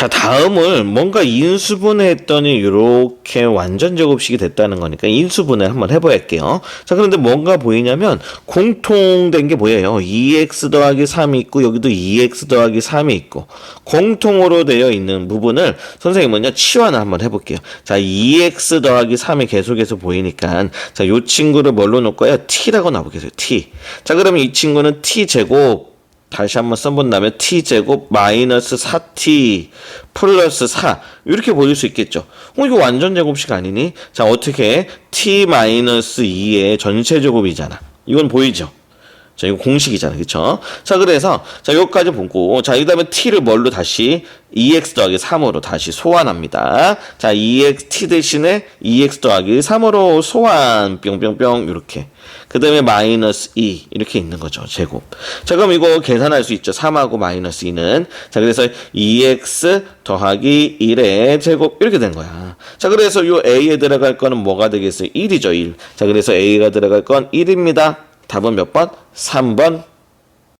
자, 다음을 뭔가 인수분해 했더니 이렇게 완전 제곱식이 됐다는 거니까 인수분해 한번 해볼게요. 자, 그런데 뭔가 보이냐면 공통된 게 뭐예요? 2x 더하기 3이 있고 여기도 2x 더하기 3이 있고 공통으로 되어 있는 부분을 선생님은요 치환을 한번 해볼게요. 자, 2x 더하기 3이 계속해서 보이니까 자, 요 친구를 뭘로 놓을까요? t라고 나오겠어요. t. 자, 그러면 이 친구는 t 제곱 다시 한번 써본다면 t제곱 마이너스 4t 플러스 4 이렇게 보일 수 있겠죠. 어 이거 완전 제곱식 아니니? 자 어떻게 t 마이너스 2의 전체 제곱이잖아. 이건 보이죠? 자 이거 공식이잖아. 그쵸? 자 그래서 자 여기까지 보고 자 이다음에 t를 뭘로 다시 2x 더하기 3으로 다시 소환합니다. 자 2x t 대신에 2x 더하기 3으로 소환. 뿅뿅뿅. 이렇게. 그 다음에 마이너스 2 이렇게 있는 거죠 제곱. 자 그럼 이거 계산할 수 있죠. 3하고 마이너스 2는. 자 그래서 2x 더하기 1의 제곱 이렇게 된 거야. 자 그래서 요 a에 들어갈 거는 뭐가 되겠어요? 1이죠 1 자 그래서 a가 들어갈 건 1입니다 답은 몇 번? 3번